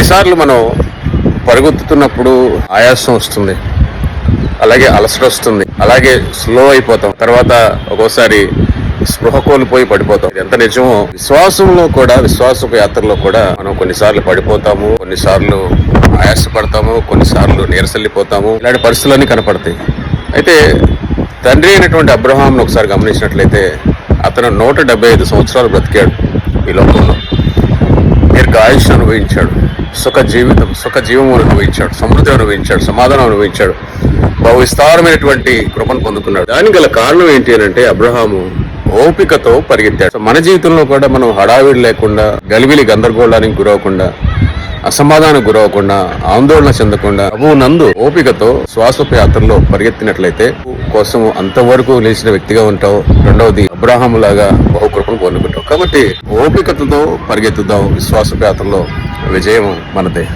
కొన్నిసార్లు మనం పరుగుతున్నప్పుడు ఆయాసం వస్తుంది. అలాగే అలసట వస్తుంది. అలాగే స్లో అయిపోతాం. తర్వాత ఒక్కోసారి స్పృహ కోల్పోయి పడిపోతాం. ఎంత నిజమో విశ్వాసంలో కూడా విశ్వాసపు యాత్రలో కూడా మనం కొన్నిసార్లు పడిపోతాము కొన్నిసార్లు ఆయాసపడతాము కొన్నిసార్లు నీరసల్లిపోతాము. ఇలాంటి పరిస్థితులన్నీ కనపడతాయి. అయితే తండ్రి అయినటువంటి అబ్రహాంను ఒకసారి గమనించినట్లయితే అతను నూట డెబ్బై ఐదు సంవత్సరాలు బ్రతికాడు ఈ లోకంలో. దీర్ఘ ఆయుష్ అనుభవించాడు. సుఖ జీవితం సుఖ జీవము అనుభవించాడు సమృద్ధి అనుభవించాడు సమాధానం అనుభవించాడు. బహు విస్తారమైనటువంటి కృపను పొందుకున్నాడు. దానికి గల కారణం ఏంటి అని అంటే అబ్రహాము ఓపికతో పరిగెత్తాడు. మన జీవితంలో కూడా మనం హడావిడి లేకుండా గలివిలి గందరగోళానికి గురవకుండా అసమాధానం గురవకుండా ఆందోళన చెందకుండా ప్రభు నందు ఓపికతో శ్వాసపు యాత్రలో పరిగెత్తినట్లయితే కోసం అంతవరకు లేచిన వ్యక్తిగా ఉంటావు. రెండవది అబ్రాహం లాగా బహుకృపను పొందుకుంటావు. కాబట్టి ఓపికతతో పరిగెత్తుదాం విశ్వాసపు యాత్రలో విజయం మనదే